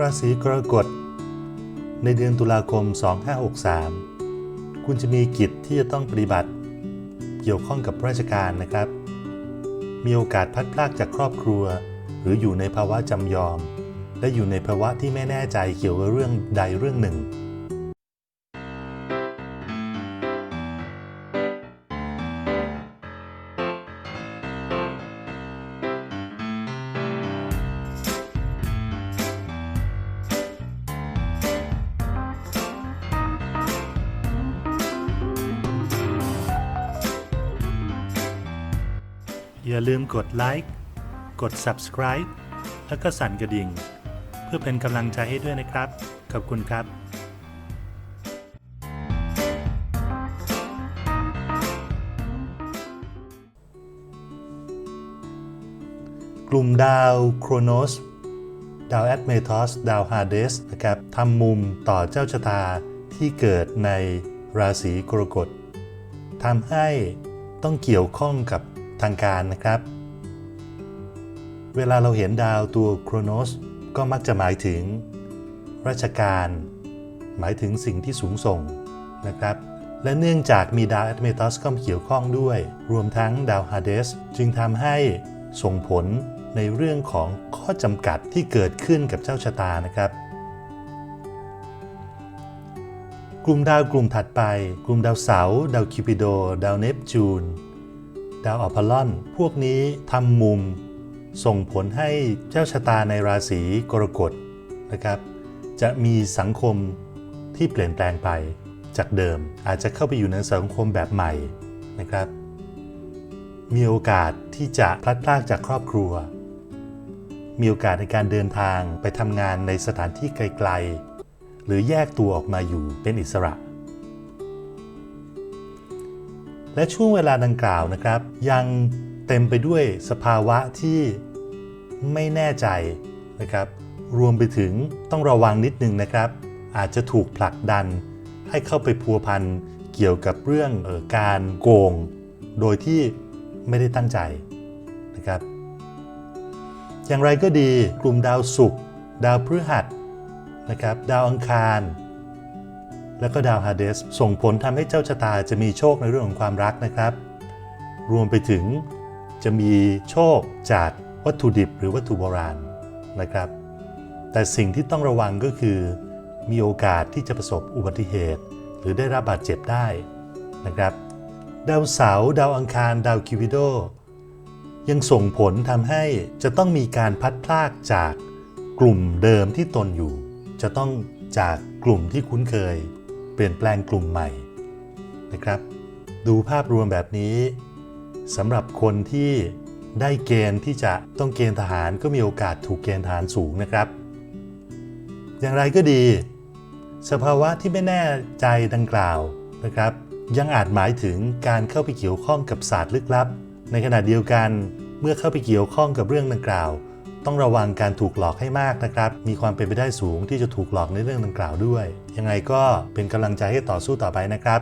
ราศีกรกฎ ในเดือนตุลาคม 2563 คุณจะมีกิจที่จะต้องปฏิบัติ เกี่ยวข้องกับราชการนะครับ มีโอกาสพัดพลากจากครอบครัว หรืออยู่ในภาวะจำยอม และอยู่ในภาวะที่ไม่แน่ใจเกี่ยวกับเรื่องใดเรื่องหนึ่ง อย่าลืมกดไลค์ กด subscribe แล้วก็สั่นกระดิ่ง เพื่อเป็นกำลังใจให้ด้วยนะครับ ขอบคุณครับกลุ่มดาวโครโนส ดาวแอดเมทอส ดาวฮาเดสนะครับทำมุมต่อเจ้าชะตาที่เกิดในราศีกรกฎทำให้ต้องเกี่ยวข้องกับ ทางการนะครับ เวลาเราเห็นดาวตัวโครโนสก็มักจะหมายถึง ราชการ หมายถึงสิ่งที่สูงส่งนะครับ และเนื่องจากมีดาวแอดเมทัสเข้ามาเกี่ยวข้องด้วย รวมทั้งดาวฮาเดสจึงทำให้ส่งผลในเรื่องของข้อจำกัดที่เกิดขึ้นกับเจ้าชะตานะครับ กลุ่มดาวกลุ่มถัดไป กลุ่มดาวเสาร์ดาวคิปิโด ดาวเนปจูน ดาวอัลพลอน พวกนี้ทำมุมส่งผลให้เจ้าชะตาในราศีกรกฎนะครับ จะมีสังคมที่เปลี่ยนแปลงไปจากเดิม อาจจะเข้าไปอยู่ในสังคมแบบใหม่นะครับ มีโอกาสที่จะพลัดพรากจากครอบครัว มีโอกาสในการเดินทางไปทำงานในสถานที่ไกล ๆ หรือแยกตัวออกมาอยู่เป็นอิสระ และช่วงเวลาดังกล่าวนะครับ ยังเต็มไปด้วยสภาวะที่ไม่แน่ใจนะครับ รวมไปถึงต้องระวังนิดนึงนะครับ อาจจะถูกผลักดันให้เข้าไปพัวพันเกี่ยวกับเรื่องออการโกง โดยที่ไม่ได้ตั้งใจนะครับ อย่างไรก็ดีกลุ่มดาวศุกร์ดาวพฤหัสนะครับ ดาวอังคาร แล้วก็ดาวฮาเดสส่งผลทำให้เจ้าชะตาจะมีโชคในเรื่องของความรักนะครับ รวมไปถึงจะมีโชคจากวัตถุดิบหรือวัตถุโบราณนะครับ แต่สิ่งที่ต้องระวังก็คือ มีโอกาสที่จะประสบอุบัติเหตุ หรือได้รับบาดเจ็บได้นะครับดาวเสาร์ดาวอังคาร ดาวคิวิโด ยังส่งผลทำให้จะต้องมีการพัดพลากจากกลุ่มเดิมที่ตนอยู่ จะต้องจากกลุ่มที่คุ้นเคย เปลี่ยนแปลงกลุ่มใหม่นะครับ ดูภาพรวมแบบนี้สำหรับคนที่ได้เกณฑ์ที่จะต้องเกณฑ์ทหารก็มีโอกาสถูกเกณฑ์ทหารสูงนะครับ อย่างไรก็ดี สภาวะที่ไม่แน่ใจดังกล่าวนะครับ ยังอาจหมายถึงการเข้าไปเกี่ยวข้องกับศาสตร์ลึกลับ ในขณะเดียวกันเมื่อเข้าไปเกี่ยวข้องกับเรื่องดังกล่าว ต้องระวังการถูกหลอกให้มากนะครับ มีความเป็นไปได้สูงที่จะถูกหลอกในเรื่องดังกล่าวด้วย ยังไงก็เป็นกำลังใจให้ต่อสู้ต่อไปนะครับ